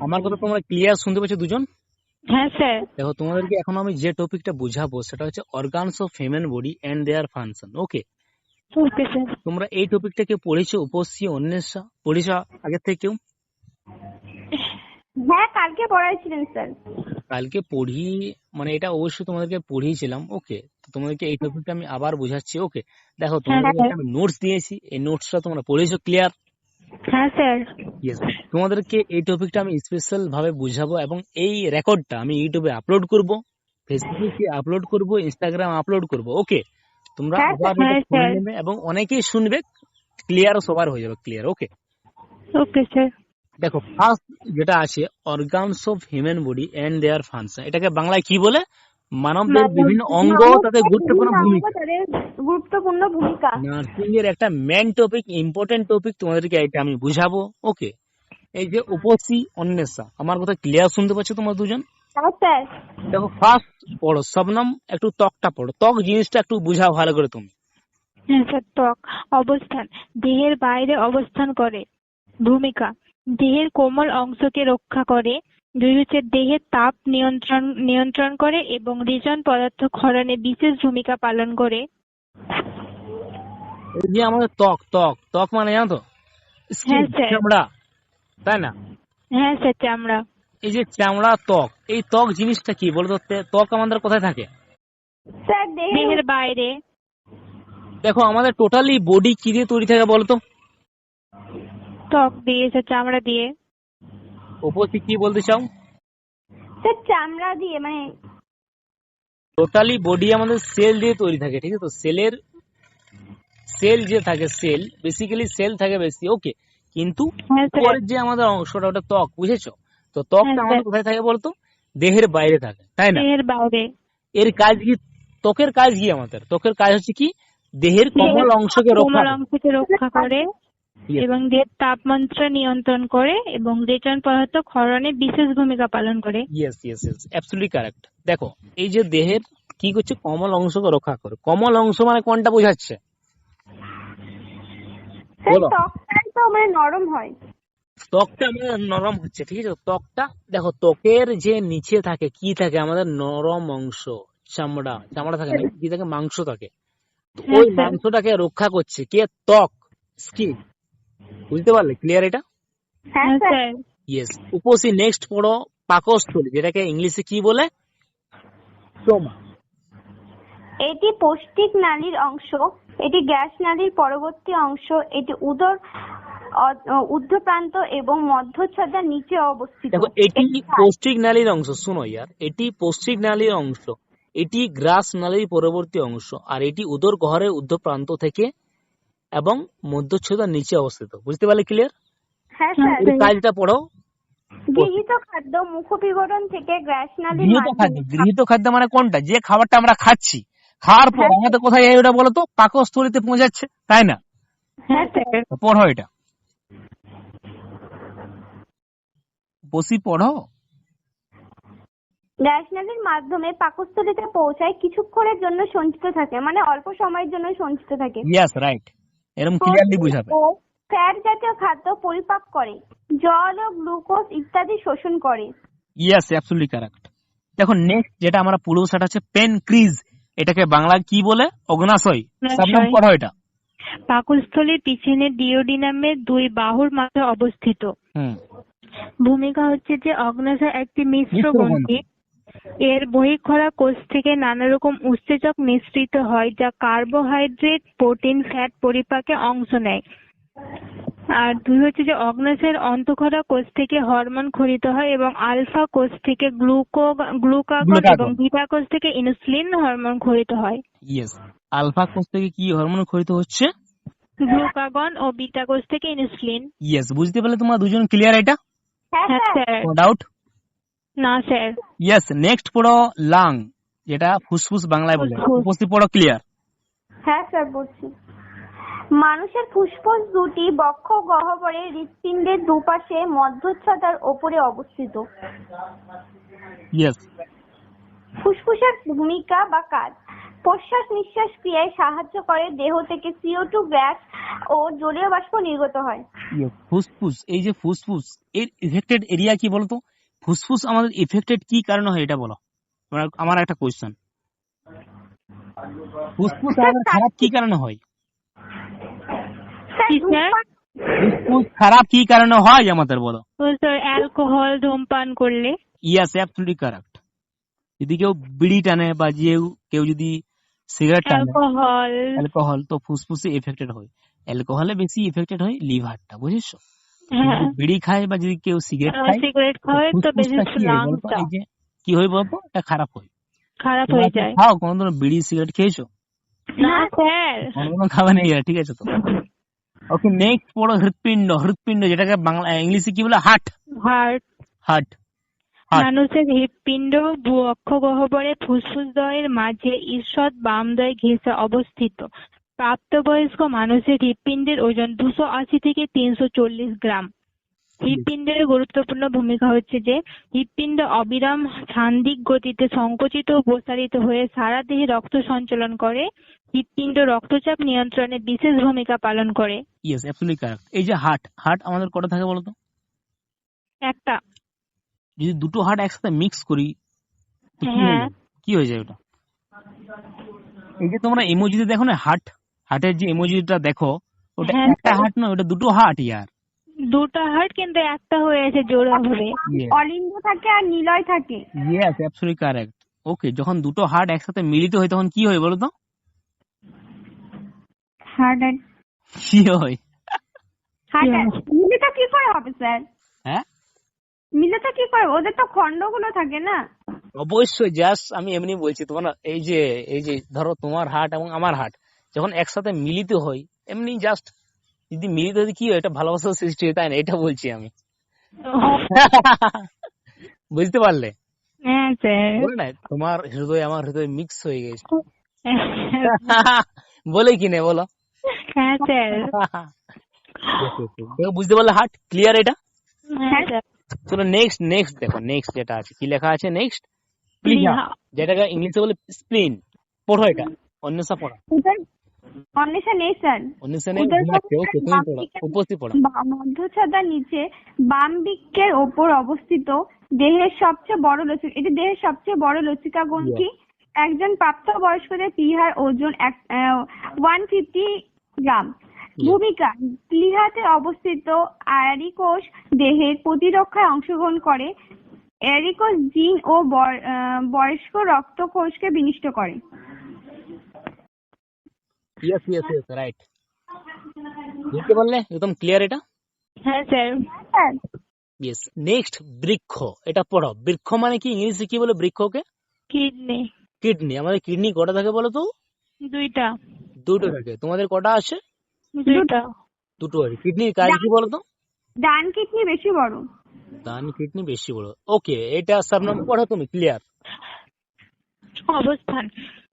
আমার কথা তোমরা ক্লিয়ার শুনতে পাচ্ছ দুজন? হ্যাঁ স্যার দেখো তোমাদেরকে এখন আমি যে টপিকটা বুঝাবো সেটা হচ্ছে organs of human body and their function okay okay sir তোমরা এই টপিকটাকে পড়েছো উপসি অন্বেষা পড়েছো আগের থেকে কেউ হ্যাঁ কালকে পড়াইছিলেন স্যার কালকে পড়ি মানে এটা অবশ্যই তোমাদেরকে পড়িয়েছিলাম ওকে তোমাদেরকে এই টপিকটা আমি আবার বুঝাচ্ছি ওকে দেখো তোমাদেরকে হ্যাঁ। আমি নোটস দিয়েছি এই নোটসটা তোমরা পড়েছো ক্লিয়ার হ্যাঁ স্যার। ইয়েস তোমাদেরকে এই টপিকটা আমি স্পেশাল ভাবে বুঝাবো এবং এই রেকর্ডটা আমি ইউটিউবে আপলোড করব ফেসবুকে আপলোড করব ইনস্টাগ্রাম আপলোড করব ওকে তোমরা হ্যাঁ, আবার হ্যাঁ। নেবে এবং অনেকেই শুনবে ক্লিয়ার সবার হয়ে যাবে ক্লিয়ার ওকে ওকে স্যার। দেখো ফার্স্ট যেটা আছে organs of human body and their function এটাকে বাংলায় কি বলে? মানবদের বিভিন্ন অঙ্গ তাদের গুরুত্বপূর্ণ ভূমিকা। গুরুত্বপূর্ণ ভূমিকা। নার্সিং এর একটা মেন টপিক ইম্পর্টেন্ট টপিক তোমাদেরকে এটা আমি বুঝাবো। ওকে এই যে উপসি অন্বেষা আমার কথা ক্লিয়ার শুনতে পাচ্ছ তোমরা দুজন? হ্যাঁ দেখো ফার্স্ট পড়ো শবনম একটু ত্বকটা পড়ো। ত্বক জিনিসটা একটু বুঝাও ভালো করে তুমি। হ্যাঁ স্যার ত্বক অবস্থান দেহের বাইরে অবস্থান করে ভূমিকা। দেহের কোমল অংশকে রক্ষা করে দুই হচ্ছে দেহের তাপ নিয়ন্ত্রণ নিয়ন্ত্রণ করে এবং রিজন পদার্থ ক্ষরণে বিশেষ ভূমিকা পালন করে। এই যে আমাদের ত্বক ত্বক ত্বক মানে জানো তো? Skin, হ্যাঁ, চামড়া তাই না? হ্যাঁ স্যার চামড়া। এই যে চামড়া ত্বক এই ত্বক জিনিসটা কি? বলতো ত্বক আমাদের কোথায় থাকে? স্যার দেহের দেহের বাইরে। দেখো আমাদের টোটালি বডি কি দিয়ে তৈরি থাকে বলতো ত্বক দিয়ে স্যার চামড়া দিয়ে। উপসি কি বলতে চাও? স্যার চামড়া দিয়ে মানে টোটালি বডি আমাদের সেল দিয়ে তৈরি থাকে ঠিক আছে তো? সেলের সেল যে থাকে সেল বেসিক্যালি সেল থাকে বেশি ওকে কিন্তু হ্যাঁ পরের যে আমাদের অংশটা ওটা ত্বক বুঝেছ? তো ত্বকটা হ্যাঁ, আমাদের কোথায় থাকে বলতো? দেহের বাইরে থাকে তাই না? দেহের বাইরে। এর কাজ কি? ত্বকের কাজ কি আমাদের? ত্বকের কাজ হচ্ছে কি? দেহের কোমল অংশকে রক্ষা অংশকে রক্ষা করে. এবং দেহের তাপমাত্রা নিয়ন্ত্রণ করে এবং রেচন পদার্থ ক্ষরণে বিশেষ ভূমিকা পালন করে। Yes yes yes absolutely correct দেখো এই যে দেহের কি করছে? কমল অংশকে রক্ষা করে। কমল অংশ মানে কোনটা বোঝাচ্ছে? তো মানে নরম হয়। ত্বকটা আমাদের নরম হচ্ছে ঠিক আছে? ত্বকটা দেখো ত্বকের যে নিচে থাকে কি থাকে? আমাদের নরম অংশ চামড়া চামড়া থাকে না কি থাকে? মাংস থাকে। হ্যাঁ, ওই মাংসটাকে রক্ষা করছে কে? ত্বক স্কিন। বুঝতে পারলে? ক্লিয়ার এটা? হ্যাঁ হ্যাঁ স্যার ইয়েস উপসি নেক্সট পড়ো পাকস্থলী যেটাকে ইংলিশে কি বলে? স্টোমা এটি পৌষ্টিক নালীর অংশ এটি গ্যাস নালীর পরবর্তী অংশ এটি উদর অ- ঊর্ধ্বপ্রান্ত এবং মধ্যচ্ছদার নিচে অবস্থিত। দেখো এটি পৌষ্টিক নালীর অংশ শুনো ইয়ার। এটি পৌষ্টিক নালীর অংশ এটি গ্রাস নালীর পরবর্তী অংশ আর এটি উদর গহরের ঊর্ধ্ব প্রান্ত থেকে এবং মধ্যচ্ছদার নিচে অবস্থিত। বুঝতে পারলে ক্লিয়ার হ্যাঁ স্যার কাজটা পড়ো। গৃহীত খাদ্য মুখবিবরণ থেকে গৃহীত খাদ্য মাধ্যমে গৃহীত খাদ্য মানে কোনটা? যে খাবারটা আমরা খাচ্ছি খাওয়ার পর হ্যাঁ। আমাদের কোথায় যায় ওটা বলো তো? পাকস্থলীতে পৌঁছাচ্ছে তাই না? হ্যাঁ পড়ো এটা। বসি পড়ো। গ্যাস মাধ্যমে পাকস্থলীতে পৌঁছায় কিছুক্ষণের জন্য সঞ্চিত থাকে মানে অল্প সময়ের জন্য সঞ্চিত থাকে। ইয়েস রাইট এরকম ক্লিয়ারলি বুঝাবে। ফ্যাট জাতীয় খাদ্য পরিপাক করে জল ও গ্লুকোজ ইত্যাদি শোষণ করে। ইয়েস অ্যাবসলিউটলি কারেক্ট দেখো নেক্সট যেটা আমরা পড়ব সেটা হচ্ছে পেন ক্রিজ এটাকে বাংলা কি বলে? অগ্নাশয়। সাবনাম পড়ো এটা। পাকস্থলীর পিছনে ডিওডিনামের দুই বাহুর মাঝে অবস্থিত। হুম। ভূমিকা হচ্ছে যে অগ্নাশয় একটি মিশ্র মিশ্র গ্রন্থি। এর বহিঃক্ষরা কোষ থেকে নানা রকম উৎসেচক নিঃসৃত হয় যা কার্বোহাইড্রেট প্রোটিন ফ্যাট পরিপাকে অংশ নেয়। আর দুই হচ্ছে যে অগ্নাশয়ের অন্তঃক্ষরা কোষ থেকে হরমোন খরিত হয় এবং আলফা কোষ থেকে গ্লুকো গ্লুকাগন। এবং বিটা কোষ থেকে ইনসুলিন হরমোন খরিত হয়। ইয়েস আলফা কোষ থেকে কি হরমোন খরিত হচ্ছে? গ্লুকাগন ও বিটা কোষ থেকে ইনসুলিন। ইয়েস বুঝতে পারলে তোমরা দুজন ক্লিয়ার এটা? হ্যাঁ হ্যাঁ স্যার। স্যার। নো ডাউট না স্যার। ইয়েস নেক্সট পড়ো লাং যেটা ফুসফুস বাংলায় বলে। উপস্থিত পড়ো ক্লিয়ার হ্যাঁ স্যার বলছি। মানুষের ফুসফুস দুটি বক্ষ গহ্বরে হৃৎপিণ্ডের দুপাশে মধ্যচ্ছদার ওপরে অবস্থিত। ইয়েস ফুসফুসের ভূমিকা বা কাজ। প্রশ্বাস নিঃশ্বাস ক্রিয়ায় সাহায্য করে দেহ থেকে সিও টু গ্যাস ও জলীয় বাষ্প নির্গত হয়। ফুসফুস এই যে ফুসফুস এর ইফেক্টেড এরিয়া কি বলতো? ফুসফুস আমাদের ইফেক্টেড কি কারণে হয় এটা বলো? আমার- আমার একটা কোয়েশ্চেন ফুসফুস আমাদের খারাপ কি কারণে হয়? ফুসফুস খারাপ কি কারণে হয় আমাদের বলো? স্যার অ্যালকোহল ধূমপান করলে? ইয়াস অ্যাবসলিউটলি কারেক্ট যদি কেউ বিড়ি টানে বা যে কেউ যদি সিগারেট টানে অ্যালকোহল অ্যালকোহল তো ফুসফুসে এফেক্টেড হয়। অ্যালকোহলে বেশি এফেক্টেড হয় লিভারটা বুঝেছ? হ্যাঁ। বিড়ি খায় বা যদি কেউ সিগারেট খায় সিগারেট খাওয়াই তো বেশি হয়? লাংটা কি হয় বলতো? এটা খারাপ হয়। খারাপ হয়ে যায়। খাও কোনোদিন বিড়ি সিগারেট খেয়েছো? না স্যার। কোনোদিনও খাবে না এরা, ঠিক আছে তো। ওকে নেক্সট পড়ো হৃৎপিণ্ড। হৃৎপিণ্ড যেটাকে বাংলা ইংলিশে কি বলে? হার্ট। হার্ট। হার্ট। মানুষের হৃৎপিণ্ড ভূ ভূঅক্ষ গহ্বরে ফুসফুসদ্বয়ের মাঝে ঈষৎ বামদ্বয় ঘেঁষে অবস্থিত। প্রাপ্তবয়স্ক মানুষের হৃৎপিণ্ডের ওজন দুশো আশি থেকে তিনশো চল্লিশ গ্রাম। হৃৎপিণ্ডের গুরুত্বপূর্ণ ভূমিকা হচ্ছে যে হৃৎপিণ্ড অবিরাম সান্দিক গতিতে সংকুচিত ও প্রসারিত হয়ে সারা দেহে রক্ত সঞ্চালন করে হৃৎপিণ্ড রক্তচাপ নিয়ন্ত্রণে বিশেষ ভূমিকা পালন করে। ইয়েস অ্যাবসলিউটলি কারেক্ট এই যে হার্ট হার্ট আমাদের কটা থাকে বলতো? একটা। যদি দুটো হার্ট একসাথে মিক্স করি তো কি হয়ে হ্যাঁ। যায়? কি হয়ে যায় ওটা? এই যে তোমরা ইমোজিতে দেখো না হার্ট হার্টের যে ইমোজিটা দেখো ওটা হ্যাঁ, একটা হাট হার্ট নয় ওটা দুটো হাট ইয়ার। দুটো হাট কিন্তু একটা হয়ে আছে জোড়া হবে. অলিন্দ থাকে আর নিলয় থাকে। ইয়েস অ্যাবসলিউটলি কারেক্ট ওকে যখন দুটো হার্ট একসাথে মিলিত হয় তখন কি হয় বলো তো? হার্ট কি হয়? হার্ট মিলিত কি করে হবে স্যার? হ্যাঁ? মিলিত কি করে? ওদের তো খণ্ডগুলো থাকে না। অবশ্যই জাস্ট আমি এমনি বলছি তোমার এই যে এই যে ধরো তোমার হার্ট এবং আমার হার্ট যখন একসাথে মিলিত হয় এমনি জাস্ট যদি মিলিত হয় কি হয়? এটা ভালোবাসার সৃষ্টি হয় তাই না? এটা বলছি আমি। বুঝতে পারলে? হ্যাঁ তোমার হৃদয় আমার হৃদয় মিক্স হয়ে গেছে। বলে কি না বলো। হ্যাঁ দেখো, বুঝতে পারলে হার্ট? ক্লিয়ার এটা? হ্যাঁ চলো নেক্সট নেক্সট দেখো নেক্সট যেটা আছে। কি লেখা আছে নেক্সট প্লিহা। যেটাকে ইংলিশে বলে স্প্লিন। পড়ো এটা। অন্বেষা পড়া। অন্বেষা নেই স্যার মধ্যচ্ছদার নিচে বাম দিকের ওপর অবস্থিত দেহের সবচেয়ে বড় লসিকা এটি দেহের সবচেয়ে বড় লসিকা গ্রন্থি একজন প্রাপ্তবয়স্কদের প্লীহার ওজন ওয়ান ফিফটি গ্রাম। ভূমিকা প্লীহাতে অবস্থিত অ্যারিকোষ দেহের প্রতিরক্ষায় অংশগ্রহণ করে। অ্যারিকোষ জিন ও বয়স্ক রক্তকোষকে বিনিষ্ট করে। ইয়েস ইয়েস ইয়েস রাইট বুঝতে পারলে একদম ক্লিয়ার এটা হ্যাঁ স্যার ইয়েস নেক্সট বৃক্ষ। এটা পড়ো। বৃক্ষ মানে কি? ইংলিশে কি বলে বৃক্ষকে? কিডনি কিডনি আমাদের কিডনি কটা থাকে বলো তো? দুইটা। দুটো থাকে। তোমাদের কটা আছে? দুইটা। দুটো আছে। কিডনির কাজ কি বলো তো? ডান কিডনি বেশি বড়। ডান কিডনি বেশি বড়। ওকে এটা সব নাম পড়ো তুমি ক্লিয়ার অবস্থান।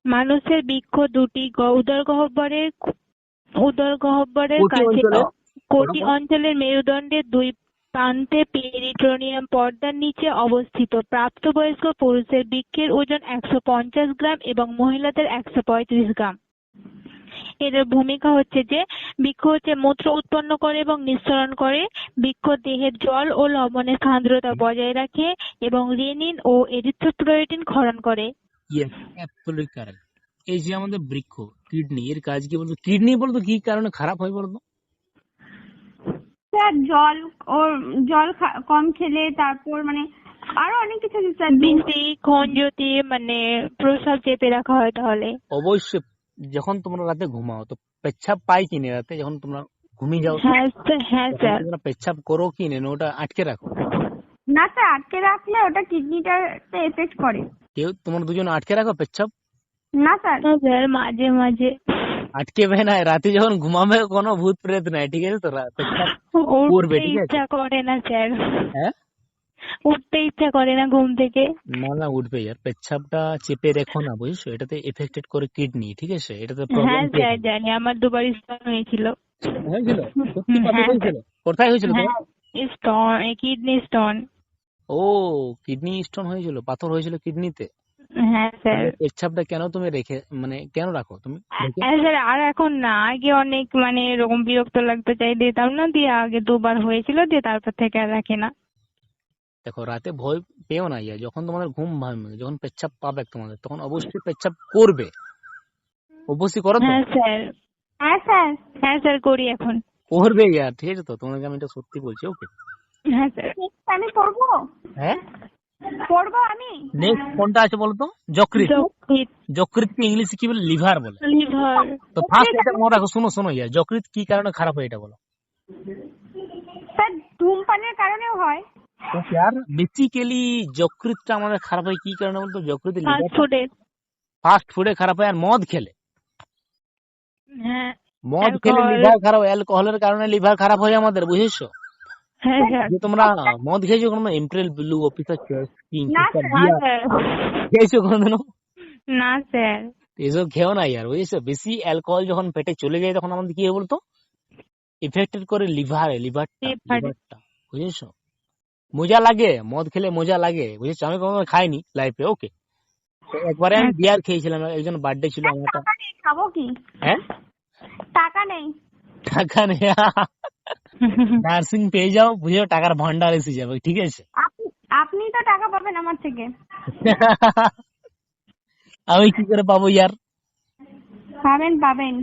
মানুষের বৃক্ষ দুটি উদর গহ্বরের উদর গহ্বরের কাছে? কোটি অঞ্চলের মেরুদণ্ডের দুই প্রান্তে পেরিটোনিয়াম পর্দার নিচে অবস্থিত। প্রাপ্তবয়স্ক পুরুষের বৃক্ষের ওজন একশো পঞ্চাশ গ্রাম এবং মহিলাদের একশো পঁয়ত্রিশ গ্রাম। এর ভূমিকা হচ্ছে যে বৃক্ষ হচ্ছে মূত্র উৎপন্ন করে এবং নিঃসরণ করে। বৃক্ষ দেহের জল ও লবণের সান্দ্রতা বজায় রাখে এবং রেনিন ও এরিথ্রোপয়েটিন ক্ষরণ করে। ইয়েস অ্যাবসলিউটলি কারেক্ট এই যে আমাদের বৃক্ষ কিডনি এর কাজ কি বলতো? কিডনি বলতো কি কারণে খারাপ হয় বলতো? স্যার জল ও জল কম খেলে তারপর মানে আরও অনেক কিছু আছে স্যার বেশি খঞ্জতে মানে প্রসাব চেপে রাখা হয় তাহলে। অবশ্যই যখন তোমরা রাতে ঘুমাও তো পেচ্ছাপ পাই কিনে রাতে? যখন তোমরা ঘুমিয়ে যাও হ্যাঁ স্যার হ্যাঁ স্যার। তোমরা পেচ্ছাপ করো কিনে ওটা আটকে রাখো। না স্যার আটকে রাখলে ওটা কিডনিটাতে এফেক্ট করে। কেউ তোমরা দুজন আটকে রাখো পেচ্ছাপ না স্যার হ্যাঁ স্যার মাঝে মাঝে আটকে বে না রাতে যখন ঘুমাবে কোনো ভূত প্রেত নাই ঠিক আছে তো রা- পেচ্ছাপ করবে, উঠতে ঠিক আছে? ইচ্ছা করে না স্যার হ্যাঁ উঠতে ইচ্ছা করে না ঘুম থেকে না না উঠবে ইয়ার পেচ্ছাপটা চেপে রেখো না বুঝছ এটাতে এফেক্টেড করে কিডনি ঠিক আছে এটাতে হ্যাঁ প্রবলেম স্যার জানি আমার দুবার স্টোন হয়েছিল হয়েছিল সত্যি কবে হ্যাঁ, হয়েছিল কোথায় হয়েছিল তোমার হ্যাঁ স্টোন কিডনি স্টোন ও কিডনি স্টোন হয়েছিল পাথর হয়েছিল কিডনিতে হ্যাঁ স্যার পেচ্ছাপটা কেন তুমি রেখে মানে কেন রাখো তুমি? হ্যাঁ স্যার আর এখন না আগে অনেক মানে এরকম বিরক্ত লাগতো চাই দিতাম না দিয়ে আগে দুবার হয়েছিল দিয়ে তারপর থেকে আর রাখি না। দেখো রাতে ভয় পেও না ইয়া যখন তোমাদের ঘুম ভাঙবে যখন পেচ্ছাপ পাবে তোমাদের তখন অবশ্যই পেচ্ছাপ করবে। অবশ্যই করো হ্যাঁ স্যার হ্যাঁ স্যার হ্যাঁ স্যার করি এখন। করবে ইয়ার ঠিক আছে তো তোমাকে আমি এটা সত্যি বলছি ওকে হ্যাঁ স্যার আমি পড়ব? হ্যাঁ? পড়ব আমি? নেক্সট কোনটা আছে বলো তো? যকৃত যকৃত ইংলিশে কি বলে? লিভার বলে। লিভার। তো ফার্স্ট এটা মনে রাখো শোনো শোনো ইয়ার যকৃত কি কারণে খারাপ হয় এটা বলো। স্যার ধূমপানের কারণেও হয়। यार বেসিক্যালি যকৃতটা আমাদের খারাপ হয় কি কারণে বলতো? যকৃত ফাস্ট ফুডের ফাস্ট ফুডে খারাপ হয় আর মদ খেলে। হ্যাঁ। মদ খেলে লিভার খারাপ অ্যালকোহলের কারণে লিভার খারাপ হয় আমাদের বুঝেছ? হ্যাঁ তোমরা মদ খেয়েছো কোনো ইম্পেরিয়াল ব্লু অফিসার কিং না, স্যার খেয়েছো কোনোদিনও? না স্যার এসব খেও না ইয়ার বুঝেছ? বেশি অ্যালকোহল যখন পেটে চলে যায় তখন আমাদের কি হয় বলতো? ইফেক্টেড করে লিভারে লিভারটা. লিভারটা বুঝেছ? মজা লাগে মদ খেলে মজা লাগে বুঝেছ? আমি কখনো খাইনি লাইফে ওকে একবারে আমি বিয়ার খেয়েছিলাম একজন বার্থডে ছিল আমার খাব কি? হ্যাঁ? টাকা নেই। টাকা নেই। নার্সিং পেয়ে যাও বুঝে টাকার ভান্ডার এসে যাবে ঠিক আছে? আপনি তো টাকা পাবেন আমার থেকে। আমি কি করে পাবো ইয়ার? পাবেন পাবেন।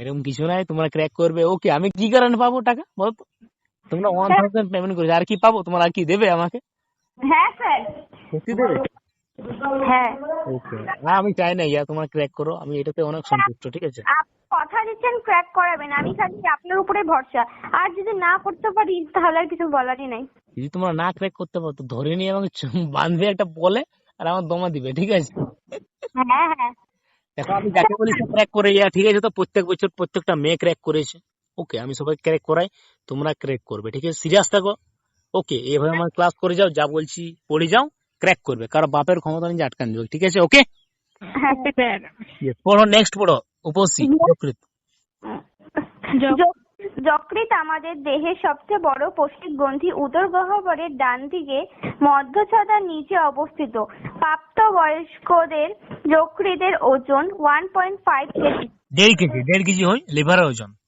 এরকম কিছু নাই তোমরা ক্র্যাক করবে। ওকে আমি কি কারণে পাবো টাকা বলো তো? তোমরা ওয়ান থাউজেন্ড পেমেন্ট করেছ আর কি পাবো? তোমরা আর কি দেবে আমাকে? হ্যাঁ স্যার। সত্যি দেবে? হ্যাঁ। ওকে না আমি চাই না ইয়া তোমরা ক্র্যাক করো। আমি এটাতে অনেক সন্তুষ্ট ঠিক আছে? কথা দিচ্ছেন ক্র্যাক করাবেন। আমি খালি আপনার উপরে ভরসা। আর যদি না করতে পারি তাহলে আর কিছু বলারই নাই। যদি তোমরা না ক্র্যাক করতে পারো তো ধরে নিয়ে আমাকে বাঁধবে একটা বলে আর আমার দমা দিবে ঠিক আছে? হ্যাঁ হ্যাঁ। দেখো আমি যাকে বলি সে ক্র্যাক করে ইয়া ঠিক আছে তো? প্রত্যেক বছর প্রত্যেকটা মেয়ে ক্র্যাক করেছে। ওকে আমি সবাই ক্র্যাক করাই তোমরা ক্র্যাক করবে ঠিক আছে? সিরিয়াস থাকো? ওকে এইভাবে আমার ক্লাস করে যাও যা বলছি পড়ে যাও ক্র্যাক করবে। কারণ বাপের ক্ষমতা নিয়ে আটকান দেবে ঠিক আছে? ওকে হ্যাঁ পড়ো নেক্সট পড়ো। যকৃত যক- যক- আমাদের দেহের সবচেয়ে বড় পৌষ্টিক গ্রন্থি উদর গহ্বরের ডান দিকে মধ্যচ্ছদার নিচে অবস্থিত। প্রাপ্তবয়স্কদের যকৃতের ওজন ওয়ান পয়েন্ট ফাইভ কেজি। দেড় কেজি দেড় কেজি হয় লিভারের ওজন।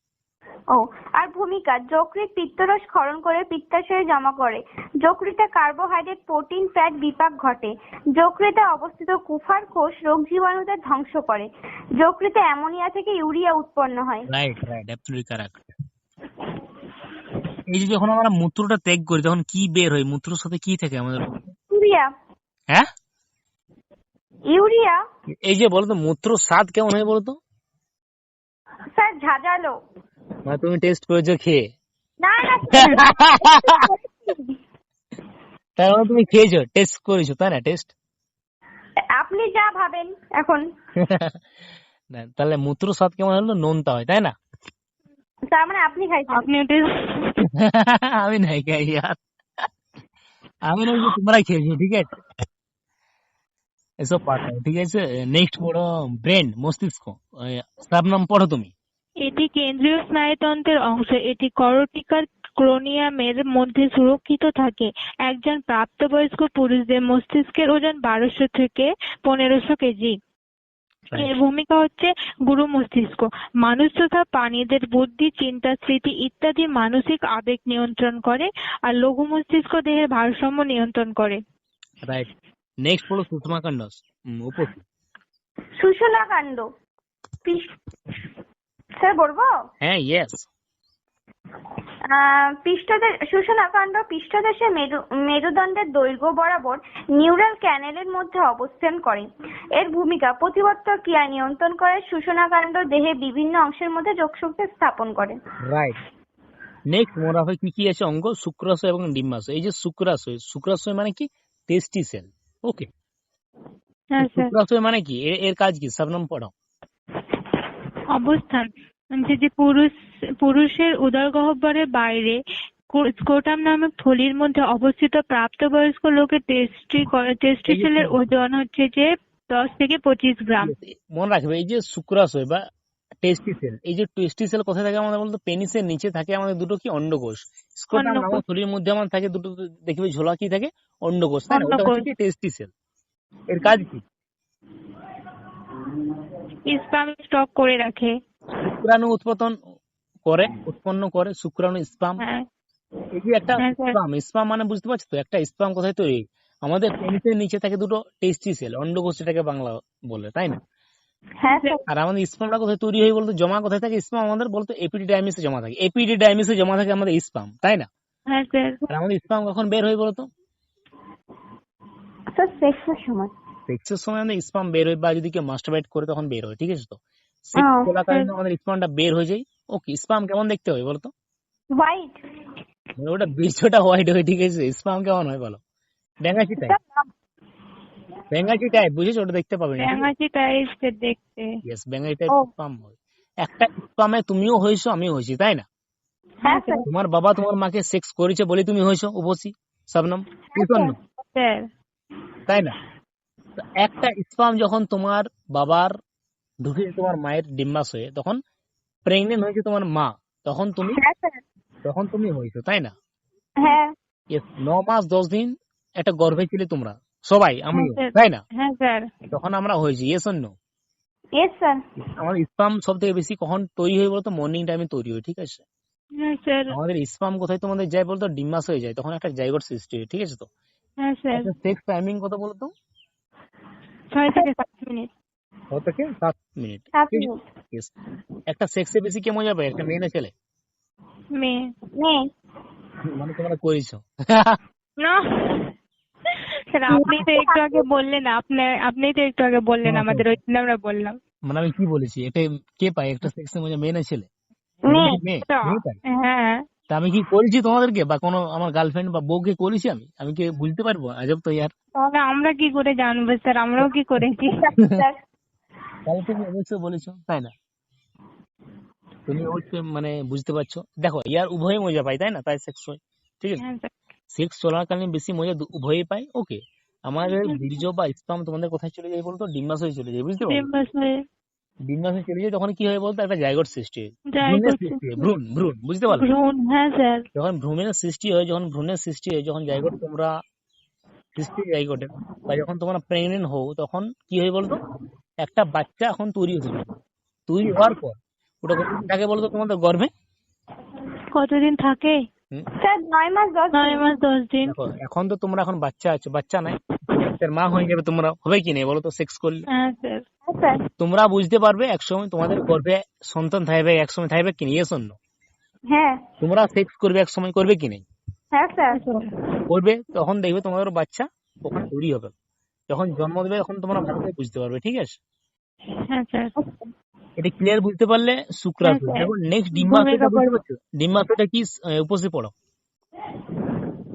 ও আর ভূমিকা যকৃৎ পিত্তরস ক্ষরণ করে পিত্তাশয়ে জমা করে। যকৃতে কার্বোহাইড্রেট প্রোটিন ফ্যাট বিপাক ঘটে। যকৃতে অবস্থিত কুফার কোষ রোগ জীবাণুদের ধ্বংস করে। যকৃতে অ্যামোনিয়া থেকে ইউরিয়া উৎপন্ন হয়। রাইট রাইট অ্যাবসলিউটলি কারেক্ট এই যে যখন আমরা মূত্রটা ত্যাগ করি তখন কি বের হয়? মূত্রের সাথে কি থাকে আমাদের? ইউরিয়া। হ্যাঁ? ইউরিয়া। এই যে বলতো মূত্র স্বাদ কেমন হয় বলতো? স্যার ঝাঁঝালো। মানে তুমি টেস্ট করেছ খেয়ে। না না তার মানে তুমি খেয়েছো টেস্ট করেছ তাই না টেস্ট আপনি যা ভাবেন এখন। না তাহলে মূত্র স্বাদ কেমন হলো? নোনতা হয় তাই না? তার মানে আপনি খাইছেন। আপনি ওটা আমি নাই খাই আমি না তোমরা খেয়েছো ঠিক আছে? এসব পাঠাও ঠিক আছে? নেক্সট পড়ো ব্রেন মস্তিষ্ক। সব নাম পড়ো তুমি। এটি কেন্দ্রীয় স্নায়ুতন্ত্রের অংশ। এটি করটিকার ক্রোনিয়ামের মধ্যে সুরক্ষিত থাকে। একজন প্রাপ্তবয়স্ক পুরুষদের মস্তিষ্কের ওজন বারোশো থেকে পনেরোশো কেজি। এর ভূমিকা হচ্ছে গুরু মস্তিষ্ক। মানুষ তথা প্রাণীদের বুদ্ধি চিন্তা স্মৃতি ইত্যাদি মানসিক আবেগ নিয়ন্ত্রণ করে আর লঘু মস্তিষ্ক দেহের ভারসাম্য নিয়ন্ত্রণ করে। রাইট নেক্সট কাণ্ড স্যার বলব? হ্যাঁ ইয়েস আহ, পৃষ্ঠদেশ সুষুনাকাণ্ড পৃষ্ঠদেশে মেরু মেরুদণ্ডের দৈর্ঘ্য বরাবর নিউরাল ক্যানেলের মধ্যে অবস্থান করে। এর ভূমিকা প্রতিবর্তক ক্রিয়া নিয়ন্ত্রণ করে সুষুনাকাণ্ড দেহে বিভিন্ন অংশের মধ্যে যোগশক্তি স্থাপন করে। রাইট নেক্সট মনে রাখো কি কি আছে? অঙ্গ শুক্রাশয় এবং ডিম্বাশয়। এই যে শুক্রাশয় শুক্রাশয় মানে কি? টেস্টি সেল ওকে হ্যাঁ স্যার। শুক্রাশয় মানে কি? এর- এর কাজ কি? সব নাম পড়ো অবস্থান। যে যে পুরুষ পুরুষের উদর গহ্বরের বাইরে স্কোটাম নামক থলির মধ্যে অবস্থিত প্রাপ্তবয়স্ক লোকের টেস্টি টেস্টিসেলের ওজন হচ্ছে যে দশ থেকে পঁচিশ গ্রাম। মনে রাখবে এই যে শুক্রাশয় বা টেস্টি সেল এই যে টেস্টি সেল কোথায় থাকে আমাদের বলতো? পেনিসের নিচে থাকে আমাদের দুটো কি? অন্ডকোষ। স্কোটাম নামক থলির মধ্যে আমার থাকে দুটো দেখবে ঝোলা কি থাকে? অন্ডকোষ। তাই না? ওটা হচ্ছে কি? Tasty cell. এর কাজ কি? স্পাম স্টক করে রাখে। শুক্রাণু উৎপাদন করে উৎপন্ন করে শুক্রাণু স্পাম হ্যাঁ। এই যে একটা হ্যাঁ। স্পাম স্পাম মানে বুঝতে পারছ তো? একটা স্পাম কোথায় তৈরি? হয়? আমাদের পেনিসের নিচে থাকে দুটো টেস্টি সেল অন্ডকোষ যেটাকে বাংলা বলে তাই না? হ্যাঁ আর আমাদের স্পামটা কোথায় তৈরি হয় বলতো? জমা কোথায় থাকে? স্পাম আমাদের বলতো এপিডিডাইমিসে জমা থাকে। এপিডিডাইমিসে জমা থাকে আমাদের স্পাম তাই না? হ্যাঁ স্যার। আর আমাদের স্পাম কখন বের হয় বলতো? স্যার সেক্সের সময়। সেক্সের সময় আমাদের স্পাম বের হয় বা যদি কেউ মাস্টারবাইট করে তখন বের হয় ঠিক আছে তো? সেক্স চলাকালীন হ্যাঁ। আমাদের স্পামটা বের হয়ে যায়। ওকে স্পাম কেমন দেখতে হয় বলতো? হোয়াইট ওটা বীজটা হোয়াইট হয় ঠিক আছে? স্পাম কেমন হয় বলো? ড্যাঙ্গাচি টাইপ ড্যাঙ্গাচি টাইপ বুঝেছ? ওটা দেখতে পাবে না ব্যাঙাচি টাইপস দেখতে। ইয়েস বেঙ্গালি টাইপ স্পাম হয়। একটা স্পামে তুমিও হয়েছো আমিও হয়েছি তাই না? হ্যাঁ তোমার বাবা তোমার মাকে সেক্স করেছে বলে তুমি হয়েছো উপসি শবনম কি তাই না? একটা স্পাম যখন তোমার বাবার ঢুকে তোমার মায়ের ডিম্বাশয়ে তখন প্রেগনেন্ট হয়েছে তোমার মা তখন তুমি হ্যাঁ তখন তুমি হয়েছো তাই না? হ্যাঁ। ন মাস দশ দিন একটা গর্ভে ছিলে তোমরা সবাই আমি হ্যাঁ, তাই না? হ্যাঁ তখন আমরা হয়েছি ইয়েস অন্য আমাদের স্পাম সব থেকে বেশি কখন তৈরি হয় বলতো? মর্নিং টাইমে তৈরি হয় ঠিক আছে? হ্যাঁ আমাদের স্পাম কোথায় তোমাদের যায় বলতো? ডিম্বাস হয়ে যায় তখন একটা জাইগোট সৃষ্টি হয় ঠিক আছে তো? হ্যাঁ সেক্স টাইমিং কত বলতো? ছয় থেকে সাত মিনিট। ছ থেকে সাত মিনিট। একটা সেক্সে বেশি কে মজা পায় একটা মেয়ে না ছেলে? মেয়ে। মেয়ে। মানে তোমরা করেছ। না। স্যার আপনি তো একটু আগে বললেন আপনার আপনি তো একটু আগে বললেন আমাদের ওই জন্য আমরা বললাম। মানে আমি কি বলেছি? এটা কে পায়? একটা সেক্সে মজা মেয়ে না ছেলে? মেয়ে। হ্যাঁ। তা আমি কি করেছি তোমাদেরকে? বা কোনো আমার গার্লফ্রেন্ড বা বউকে করেছি আমি? আমি কি বুঝতে পারব? আজব তো ইয়ার। তাহলে আমরা কি করে জানব স্যার? আমরাও কি করেছি? স্যার তাহলে তুমি অবশ্যই বলেছ তাই না? তুমি অবশ্যই মানে বুঝতে পারছ। দেখো ইয়ার উভয় মজা পায় তাই না? তাই সেক্স হয় ঠিক আছে? হ্যাঁ সেক্স চলাকালীন বেশি মজা উভয়ই পায় ওকে আমাদের বীর্য বা স্পাম তোমাদের কোথায় চলে যায় বলতো? ডিম্বাশয়ে চলে যায় বুঝতে পারছ ডিম্বাস চলে যায় তখন কি হয় বলতো? একটা জায়গট সৃষ্টি হয়। জায়গোট ভ্রূণ ভ্রূণ বুঝতে পারল? ভ্রূণ হ্যাঁ স্যার। যখন ভ্রূণের সৃষ্টি হয় যখন ভ্রূণের সৃষ্টি হয় যখন জায়গট তোমরা সৃষ্টি হয় জায়গটের বা যখন তোমরা প্রেগনেন্ট হও তখন কি হয় বলতো? একটা বাচ্চা এখন তৈরি হতে পারে তৈরি হওয়ার পর ওটা কতদিন থাকে বলতো তোমাদের গর্ভে? কতদিন থাকে? স্যার নয় মাস দশ নয় মাস দশ দিন। এখন তো তোমরা এখন বাচ্চা আছো বাচ্চা নাই। মা হয়ে যাবে তোমরা। হবে কি নেই বলো তো সেক্স করলে। হ্যাঁ স্যার। হ্যাঁ স্যার। তোমরা বুঝতে পারবে একসময় তোমাদের গর্ভে সন্তান থাকবে একসময় থাকবে কি নেই শূন্য। হ্যাঁ। তোমরা সেক্স করবে এক সময় করবে কি নেই? হ্যাঁ স্যার। করবে তখন দেখবে তোমাদের বাচ্চা ওখানে তৈরি হবে। যখন জন্ম দেবে তখন তোমরা ভালো করে বুঝতে পারবে ঠিক আছে? হ্যাঁ স্যার। এটা ক্লিয়ার বুঝতে পারলে শুক্রাশু দেখো নেক্সট ডিম্বাশয়টা বুঝতে পারছ? ডিম্বাশয়টা কি আহ, উপসে পড়ো।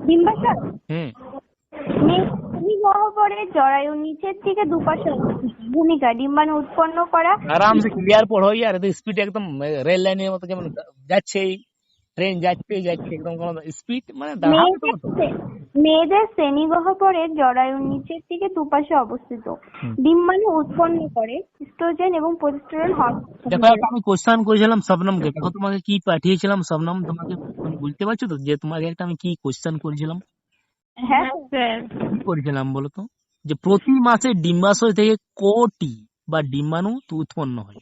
ডিম্বাশয় হুম। গহ্বরের জরায়ুর নিচের দিকে দুপাশে অবস্থিত। ভূমিকা ডিম্বাণু উৎপন্ন করা। আরামসে ক্লিয়ার পড়ো ইয়ার এত স্পিড একদম রেল লাইনের মতো যেমন যাচ্ছে ট্রেন যাচ্ছে যাচ্ছে একদম কোনো স্পিড মানে মেয়েদের তো। শ্রে- মেয়েদের শ্রেণি গহ্বরের জরায়ুর নিচের দিকে দুপাশে অবস্থিত। ডিম্বাণু উৎপন্ন করে ইস্ট্রোজেন এবং প্রোজেস্টেরন হরমোন দেখো আমি কোশ্চেন করেছিলাম শবনমকে দেখো তোমাকে কি পাঠিয়েছিলাম শবনম? তোমাকে তুমি বুঝতে পারছ তো যে তোমাকে একটা আমি কি কোশ্চেন করেছিলাম? হ্যাঁ। হ্যাঁ স্যার। কি করেছিলাম বলো তো যে প্রতি মাসে ডিম্বাশয় থেকে কোটি বা ডিম্বাণু উৎপন্ন হয়।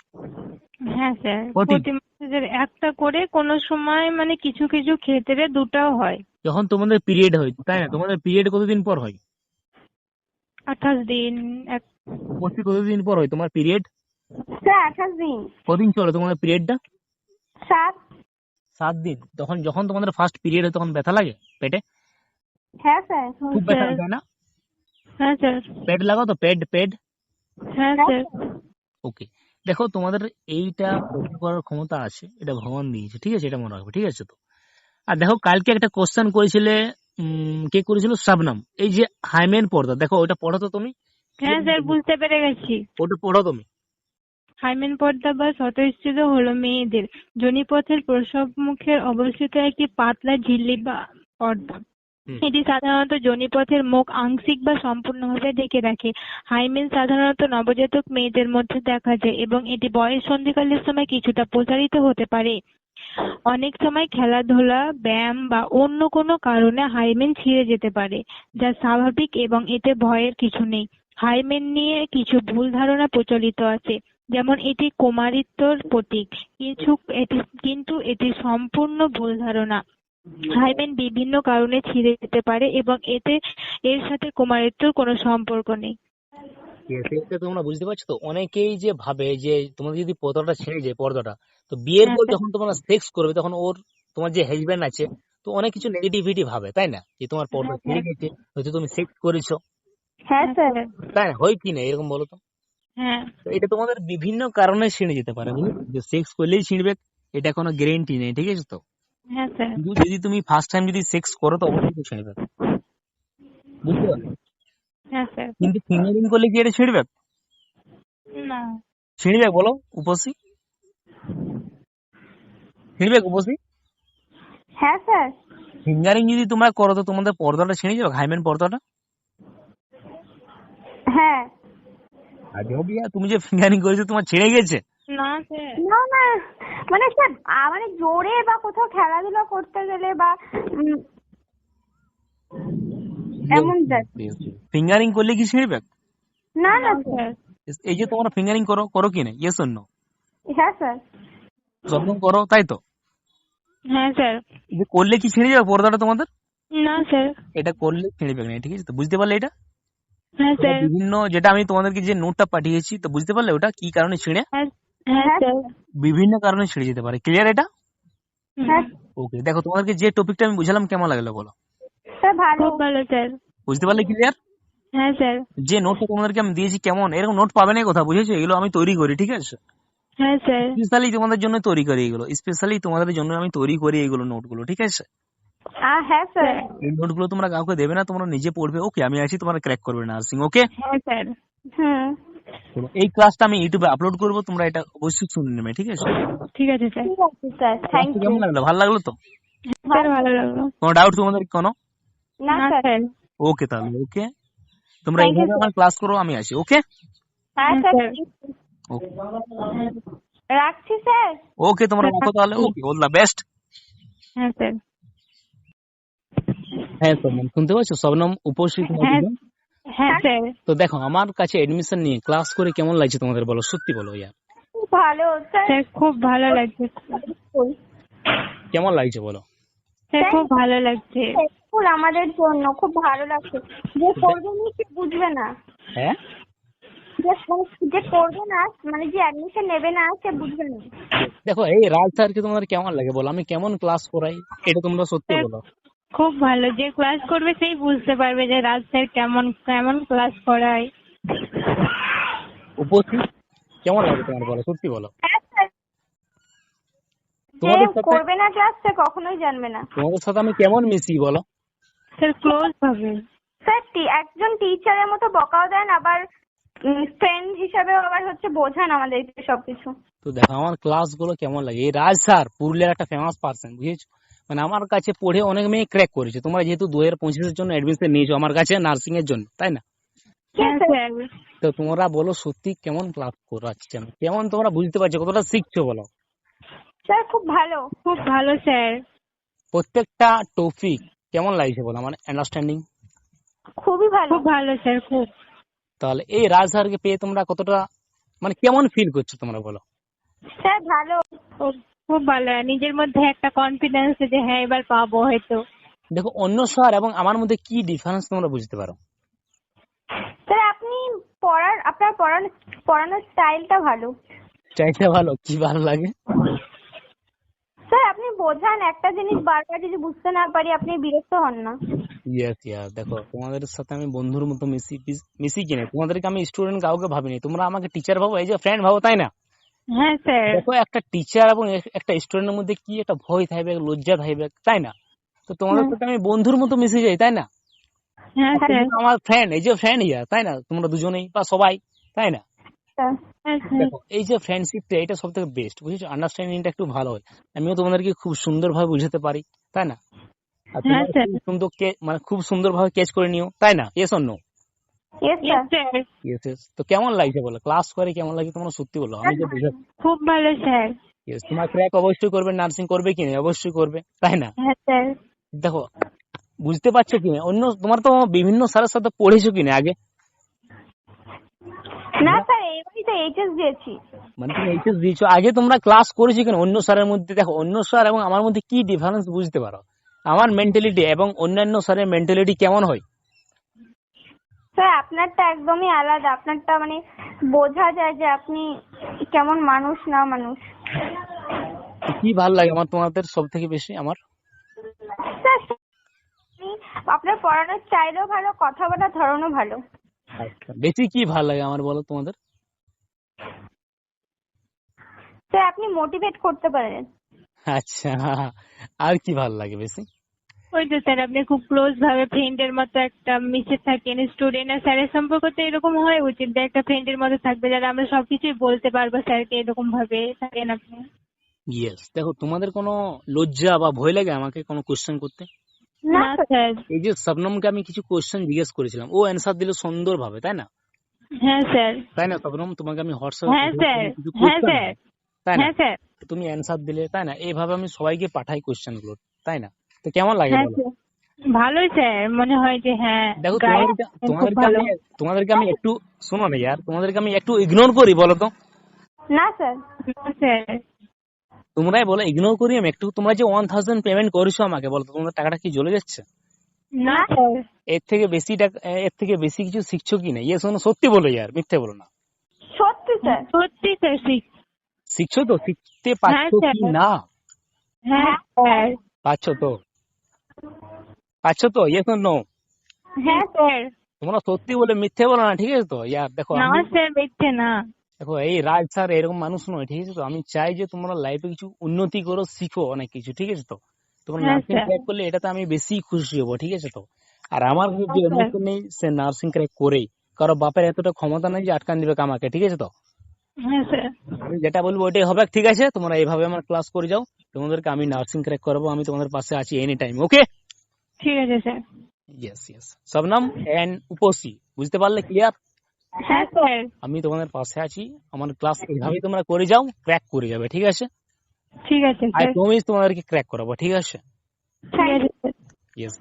হ্যাঁ স্যার। প্রতি- প্রতি মাসে একটা করে কোন সময় মানে কিছু কিছু ক্ষেত্রে দুটাও হয়। যখন তোমাদের পিরিয়ড হয় তাই না? তোমাদের পিরিয়ড কতদিন পর হয়? আঠাশ দিন এক উপস্থিত কতদিন পর হয় তোমার পিরিয়ড? স্যার আঠাশ দিন। কদিন চলে তোমাদের পিরিয়ডটা? সাত। সাত দিন। তখন যখন তোমাদের ফার্স্ট পিরিয়ড হয় তখন ব্যথা লাগে পেটে? হ্যাঁ স্যার খুব ব্যথা। লাগে না? হ্যাঁ স্যার। পেড লাগাও তো পেড পেড হ্যাঁ স্যার। ওকে দেখো তোমাদের এইটা করার ক্ষমতা আছে এটা ভগবান দিয়েছে ঠিক আছে? এটা মনে রাখবে ঠিক আছে তো? আর দেখো কালকে একটা কোশ্চেন করেছিলে কে করেছিল? শাবনাম। এই যে হাইমেন পর্দা দেখো ওটা পড়ো তো তুমি? হ্যাঁ স্যার বুঝতে পেরে গেছি। ওটা পড়ো তুমি? হাইমেন পর্দা বা স্বতঃস্থিত হলো মেয়েদের। যোনিপথের প্রসব মুখের অবস্থিত একটি পাতলা ঝিল্লি বা পর্দা। এটি সাধারণত যোনিপথের মুখ আংশিক বা সম্পূর্ণভাবে ঢেকে রাখে। হাইমেন সাধারণত নবজাতক মেয়েদের মধ্যে দেখা যায় এবং এটি বয়স সন্ধিকালের সময় কিছুটা প্রসারিত হতে পারে। অনেক সময় খেলাধুলা, ব্যায়াম বা অন্য কোনো কারণে হাইমেন ছিঁড়ে যেতে পারে, যা স্বাভাবিক এবং এতে ভয়ের কিছু নেই। হাইমেন নিয়ে কিছু ভুল ধারণা প্রচলিত আছে, যেমন এটি কুমারিত্বর প্রতীক। কিছু, এটি, কিন্তু এটি সম্পূর্ণ ভুল ধারণা। হাইমেন বিভিন্ন কারণে ছিঁড়ে যেতে পারে এবং এতে এর সাথে কুমারিত্বর কোনো সম্পর্ক নেই। এটা তোমরা বুঝতে পারছ তো অনেকেই যে ভাবে যে তোমাদের যদি পর্দাটা ছেড়ে যায় পর্দাটা তো বিয়ের হ্যাঁ, পর যখন তোমরা সেক্স করবে তখন ওর তোমার যে হাজবেন্ড আছে তো অনেক কিছু নেগেটিভিটি ভাবে তাই না? যে তোমার পর্দা হ্যাঁ, ছেড়ে গেছে হয়তো তুমি সেক্স করেছ। হ্যাঁ স্যার। তাই না? হয় কি না এরকম বলো তো? হ্যাঁ। এটা তোমাদের বিভিন্ন কারণে ছিঁড়ে যেতে পারে বুঝলে? যে সেক্স করলেই ছিঁড়বে এটা কোনো গ্যারেন্টি নেই ঠিক আছে তো? হ্যাঁ স্যার। কিন্তু যদি তুমি ফার্স্ট টাইম যদি সেক্স করো তো অবশ্যই তো ছিঁড়বে বুঝতে পারলে? হ্যাঁ স্যার। কিন্তু ফিঙ্গারিং করলে কি এটা ছিঁড়বে? না। ছিঁড়বে বলো উপসী? ছিঁড়বে উপসী? হ্যাঁ স্যার। ফিঙ্গারিং যদি তোমরা করো তো তোমাদের পর্দাটা ছিঁড়ে যাবে হাইমেন পর্দাটা? হ্যাঁ। তুমি যে ফিঙ্গারিং করেছ তোমার ছেড়ে গেছে? না না না। মানে স্যার আ- মানে জোরে বা কোথাও খেলাধুলা করতে গেলে বা এমন ফিঙ্গারিং করলে কি ছিঁড়বে না না স্যার। এই যে তোমরা ফিঙ্গারিং করো করো কি না? ইয়েস অন্য হ্যাঁ স্যার। যখন করো তাই তো? হ্যাঁ স্যার। এই যে করলে কি ছিঁড়ে যাবে পর্দাটা তোমাদের? না স্যার। এটা করলে ছিঁড়বে না ঠিক আছে? তো বুঝতে পারলে এটা? হ্যাঁ স্যার। বিভিন্ন যেটা আমি তোমাদেরকে যে নোটটা পাঠিয়েছি তো বুঝতে পারলে ওটা? কি কারণে ছিঁড়ে? হ্যাঁ বিভিন্ন কারণে ছিঁড়ে যেতে পারে। ক্লিয়ার এটা? হ্যাঁ। ওকে দেখো তোমাদেরকে যে টপিকটা আমি বুঝালাম কেমন লাগল বলো? ভালো। ভালো স্যার বুঝতে পারলে ক্লিয়ার হ্যাঁ স্যার যে নোটটা তোমাদেরকে আমি দিয়েছি কেমন? এরকম নোট পাবে না কথা বুঝেছ? এগুলো আমি তৈরি করি ঠিক আছে? হ্যাঁ স্যার স্পেশালি তোমাদের জন্য তৈরি করি এগুলো। স্পেশালি তোমাদের জন্য আমি তৈরি করি এগুলো নোটগুলো ঠিক আছে? হ্যাঁ স্যার এই নোটগুলো তোমরা কাউকে দেবে না তোমরা নিজে পড়বে। ওকে আমি আছি তোমরা ক্র্যাক করবে নার্সিং ওকে হ্যাঁ স্যার হুম। এই ক্লাসটা আমি ইউটিউবে আপলোড করব তোমরা এটা অবশ্যই শুনে নেবে ঠিক আছে? ঠিক আছে স্যার ঠিক আছে স্যার থ্যাংক ইউ কেমন লাগল? ভালো লাগল তো? স্যার ভালো লাগল। কোনো ডাউট তোমাদের কোনো? না স্যার ওকে তাহলে ওকে তোমরা এইভাবে আমার ক্লাস করো আমি আছি ওকে হ্যাঁ হ্যাঁ, স্যার। ওকে রাখছি স্যার ওকে তোমরা রাখো তাহলে ওকে অল দ্য বেস্ট হ্যাঁ স্যার হ্যাঁ সবনম শুনতে পাচ্ছ? সবনম উপস্থিত হ্যাঁ হ্যাঁ স্যার। তো দেখো আমার কাছে এডমিশন নিয়ে ক্লাস করে কেমন লাগছে তোমাদের বলো? সত্যি বলো ইয়ার ভালো স্যার। খুব ভালো লাগছে। কেমন লাগছে বলো? স্যার খুব ভালো লাগছে। স্কুল আমাদের জন্য খুব ভালো লাগছে। যে করবে না সে বুঝবে না। হ্যাঁ? যে যে করবে না মানে যে অ্যাডমিশন নেবে না সে বুঝবে না। দেখো এই রাজ স্যারকে তোমাদের কেমন লাগে বলো? আমি কেমন ক্লাস করাই? এটা তোমরা সত্যি বলো। খুব ভালো যে ক্লাস করবে সেই বুঝতে পারবে যে রাজ স্যার কেমন কেমন ক্লাস করায়। উপস্থিত? কেমন লাগে তোমার বলো সত্যি বলো। হ্যাঁ যে তোমাদের সাথে করবে না ক্লাস সে কখনোই জানবে না। তোমাদের সাথে আমি কেমন মিশি বলো? স্যার ক্লোজ ভাবে স্যার টি- একজন টিচারের মতো বকাও দেন আবার ফ্রেন্ড হিসাবেও আবার হচ্ছে বোঝান আমাদেরকে সবকিছু। তো দেখো আমার ক্লাসগুলো কেমন লাগে। এই রাজ স্যার পুরুলিয়ার একটা ফেমাস পার্সন বুঝেছ? মানে আমার কাছে পড়ে অনেক মেয়ে ক্র্যাক করেছে। তোমরা যেহেতু দু হাজার পঁচিশের জন্য অ্যাডমিশন নিয়েছো আমার কাছে নার্সিং এর জন্য তাই না? হ্যাঁ তো তোমরা বলো সত্যি কেমন ক্লাস করাচ্ছে কেমন তোমরা বুঝতে পারছ? কতটা শিখছো বলো? স্যার খুব ভালো খুব ভালো স্যার। প্রত্যেকটা টপিক কেমন লাগছে বলো? আমার আন্ডারস্ট্যান্ডিং খুবই ভালো। খুব ভালো স্যার খুব। তাহলে এই রাজ স্যারকে পেয়ে তোমরা কতটা মানে কেমন ফিল করছ তোমরা বলো? স্যার ভালো। খুব- ভালো। নিজের মধ্যে একটা কনফিডেন্স যে হ্যাঁ এবার পাবো হয়তো। দেখো অন্য স্যার এবং আমার মধ্যে কি ডিফারেন্স তোমরা বুঝতে পারো? স্যার আপনি পড়ার আপনার পড়ানোর পড়ানোর স্টাইলটা ভালো। চাইতে ভালো? কি ভালো লাগে? স্যার আপনি বোঝান একটা জিনিস বারবার যদি বুঝতে না পারি আপনি বিরক্ত হন না। ইয়েস ইয়ার দেখো তোমাদের সাথে আমি বন্ধুর মতো মিশি মিশি কিনে? তোমাদেরকে আমি স্টুডেন্ট কাউকে ভাবিনি। তোমরা আমাকে টিচার ভাবো এই যে ফ্রেন্ড ভাবো তাই না? হ্যাঁ স্যার। দেখো একটা টিচার এবং একটা স্টুডেন্টের মধ্যে কি একটা ভয় থাকবে লজ্জা থাকবে তাই না? তো তোমাদের সাথে আমি বন্ধুর মতো মিশে যাই তাই না? হ্যাঁ আমার ফ্রেন্ড এই যে ফ্রেন্ড ইয়া তাই না? তোমরা দুজনেই বা সবাই তাই না? হ্যাঁ এই যে ফ্রেন্ডশিপটা এটা সব থেকে বেস্ট বুঝেছ? আন্ডারস্ট্যান্ডিংটা একটু ভালো হয়। আমিও তোমাদেরকে খুব সুন্দর ভাবে বুঝাতে পারি তাই না? আর হ্যাঁ, সুন্দর মানে খুব সুন্দর ভাবে ক্যাচ করে নিও তাই না? এস অন্য তো কেমন লাগছে বলো? ক্লাস করে কেমন লাগে তোমরা সত্যি বলো? আমি যে বুঝাচ্ছি খুব ভালো স্যার Yes, তোমার ক্র্যাক অবশ্যই করবে নার্সিং করবে কি না অবশ্যই করবে তাই না? হ্যাঁ স্যার দেখো বুঝতে পারছ কি না অন্য তোমার তো বিভিন্ন স্যারের সাথে পড়েছো কি না আগে? না স্যার এবারই তো এইচএস দিয়েছি। মানে তুমি এইচএস দিয়েছ। আগে তোমরা ক্লাস করেছ কেন অন্য স্যারের মধ্যে দেখো অন্য স্যার এবং আমার মধ্যে কি ডিফারেন্স বুঝতে পারো? আমার মেন্টালিটি এবং অন্যান্য স্যারের মেন্টালিটি কেমন হয়? স্যার আপনারটা একদমই আলাদা। আপনারটা মানে বোঝা যায় যে আপনি কেমন মানুষ না মানুষ। কি ভালো লাগে আমার তোমাদের সব থেকে বেশি আমার? আপনার পড়ানোর স্টাইলও ভালো কথা বলার ধরনও ভালো। বেশি কি ভালো লাগে আমার বলো তোমাদের? স্যার আপনি মোটিভেট করতে পারেন। আচ্ছা আর কি ভালো লাগে বেশি? ওই তো স্যার আপনি খুব ক্লোজ ভাবে ফ্রেন্ডের মতো একটা মিশে থাকেন। স্টুডেন্ট আর স্যারের সম্পর্ক তো এরকম হয় উচিত যে একটা ফ্রেন্ডের মতো থাকবে যারা আমরা সবকিছুই বলতে পারব স্যারকে এরকম ভাবে। থাকেন আপনি? ইয়েস দেখো তোমাদের কোনো লজ্জা বা ভয় লাগে আমাকে কোনো কোশ্চেন করতে? না স্যার। এই যে শবনমকে আমি কিছু কোশ্চেন জিজ্ঞেস করেছিলাম ও অ্যান্সার দিল সুন্দর ভাবে তাই না? হ্যাঁ স্যার। তাই না শবনম তোমাকে আমি হোয়াটসঅ্যাপ হ্যাঁ স্যার। হ্যাঁ স্যার। তাই না? হ্যাঁ স্যার। তুমি অ্যান্সার দিলে তাই না? এইভাবে আমি সবাইকে পাঠাই কোশ্চেনগুলো তাই না? তো কেমন লাগে বলো? ভালোই স্যার মনে হয় যে হ্যাঁ দেখো তোমাদেরকে খুব তোমাদেরকে ভালো। আমি তোমাদেরকে আমি একটু শোনো না ইয়ার তোমাদেরকে আমি একটু ইগনোর করি বলো তো। না স্যার না, স্যার। তোমরাই বলো ইগনোর করি আমি একটু। তোমরা যে ওয়ান থাউজেন্ড পেমেন্ট করেছ আমাকে বলো তো তোমাদের টাকাটা কি জ্বলে যাচ্ছে? না স্যার। এর থেকে বেশি টাকা এর থেকে বেশি কিছু শিখছো কি না? ইয়ে শোনো সত্যি বলো ইয়ার মিথ্যে বলো না। সত্যি স্যার। সত্যি স্যার শিখ- শিখছো তো? শিখতে পারছ হ্যাঁ, কি না? হ্যাঁ স্যার। পাচ্ছ তো? পাচ্ছ তো ইয়ে শোনো হ্যাঁ স্যার। তোমরা সত্যি বলে মিথ্যে বলো না ঠিক আছে তো? ইয়ার দেখো না স্যার মিথ্যে না। দেখো এই রাজ স্যার এরকম মানুষ নয় ঠিক আছে তো? আমি চাই যে তোমরা লাইফে কিছু উন্নতি করো শিখো অনেক কিছু ঠিক আছে তো? তোমরা নার্সিং ক্র্যাক করলে এটাতে আমি বেশি খুশি হব ঠিক আছে তো? আর আমার যে। এমনিতে নেই সে নার্সিং ক্র্যাক করে কারও বাপের এতটা ক্ষমতা নেই যে আটকান দিবে আমাকে ঠিক আছে তো? হ্যাঁ আমি যেটা বলব ওটাই হবে ঠিক আছে? তোমরা এইভাবে আমার ক্লাস করে যাও। তোমাদেরকে আমি নার্সিং ক্র্যাক করব আমি তোমাদের পাশে আছি এনি টাইম ওকে ঠিক আছে sir. Yes yes Shabnam and Upasi. বুঝতে পারলে ক্লিয়ার হ্যাঁ স্যার। আমি তোমাদের পাশে আছি। আমার ক্লাস এইভাবেই তোমরা করে যাও ক্র্যাক করে যাবে ঠিক আছে? ঠিক আছে আই প্রমিস তোমাদেরকে ক্র্যাক করাবো ঠিক আছে? ঠিক আছে স্যার। ইয়েস